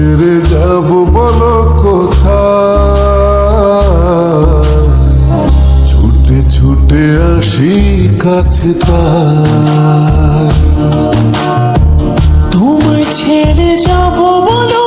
ছেড়ে যাব বলো কোথায়? ছুটে ছুটে আসি কাছে তুমি ছেড়ে যাব বলো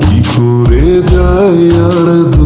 কি করে যায় আর দূরে?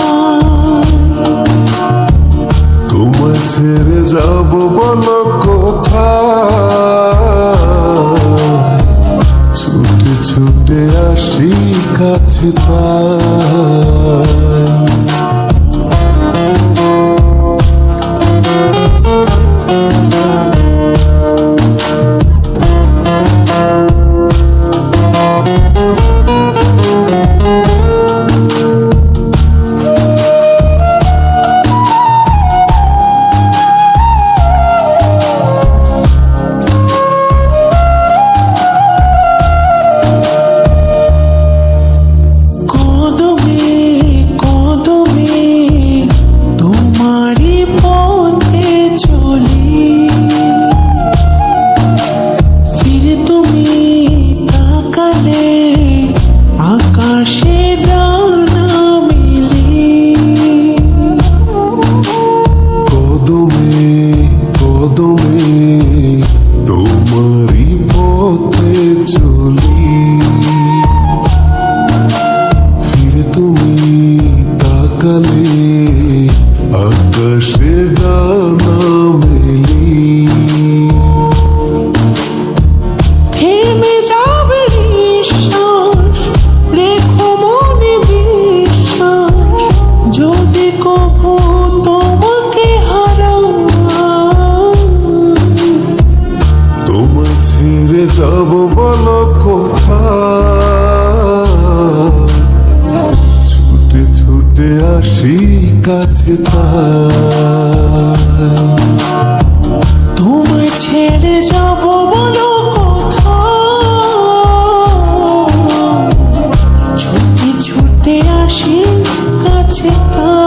যাব বলো কোথা ছুটে ছুটে আসি কাছে তাই যদি তোমাকে take a